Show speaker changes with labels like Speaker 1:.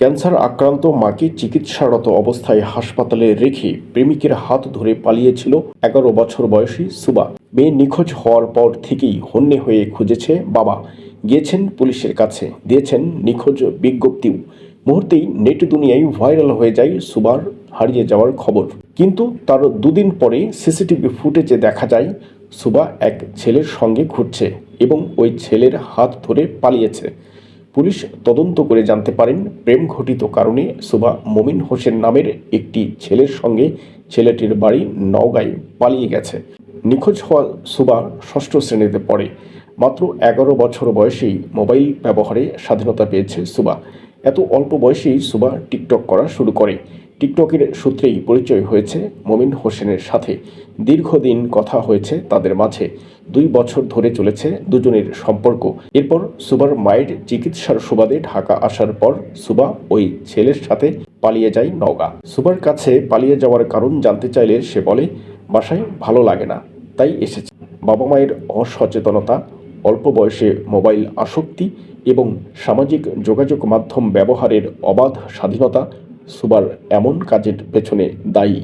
Speaker 1: Cancer আক্রান্ত মাকে চিকিৎসারত অবস্থায় হাসপাতালে রেখে প্রেমিকের হাত ধরে পালিয়েছিল এগারো বছর বয়সী সুবা। মেয়ে নিখোঁজ হওয়ার পর থেকেই হন্যে হয়ে খুঁজেছে বাবা। গিয়েছেন পুলিশের কাছে। দিয়েছেন নিখোঁজ বিজ্ঞপ্তিও। মুহূর্তেই নেট দুনিয়ায় ভাইরাল হয়ে যায় সুবার হারিয়ে যাওয়ার খবর। কিন্তু তার দুদিন পরে সিসিটিভি ফুটেজে দেখা যায়, সুবা এক ছেলের সঙ্গে ঘুরছে এবং ওই ছেলের হাত ধরে পালিয়েছে। পুলিশ তদন্ত করে জানতে পারেন প্রেম ঘটিত কারণে সুবা মমিন হোসেন নামের একটি ছেলের সঙ্গে ছেলেটির বাড়ি নওগাঁয় পালিয়ে গেছে। নিখোঁজ হওয়া সুবা ষষ্ঠ শ্রেণীতে পড়ে। মাত্র এগারো বছর বয়সেই মোবাইল ব্যবহারে স্বাধীনতা পেয়েছে সুবা। এত অল্প বয়সেই সুবা টিকটক করা শুরু করে। টিকটকের সূত্রেই পরিচয় হয়েছে মমিন হোসেনের সাথে। দীর্ঘদিন কথা হয়েছে তাদের মাঝে। দুই বছর ধরে চলেছে দুজনের সম্পর্ক। এরপর সুবার মায়ের চিকিৎসার সুবাদে ঢাকা আসার পর সুবা ওই ছেলের সাথে পালিয়ে যায় নওগাঁ। সুবার কাছে পালিয়ে যাওয়ার কারণ জানতে চাইলে সে বলে, বাসায় ভালো লাগে না। তাই এসেছে। বাবা মায়ের অসচেতনতা, অল্প বয়সে মোবাইল আসক্তি এবং সামাজিক যোগাযোগ মাধ্যম ব্যবহারের অবাধ স্বাধীনতা সুবার এমন কাজের পেছনে দায়ী।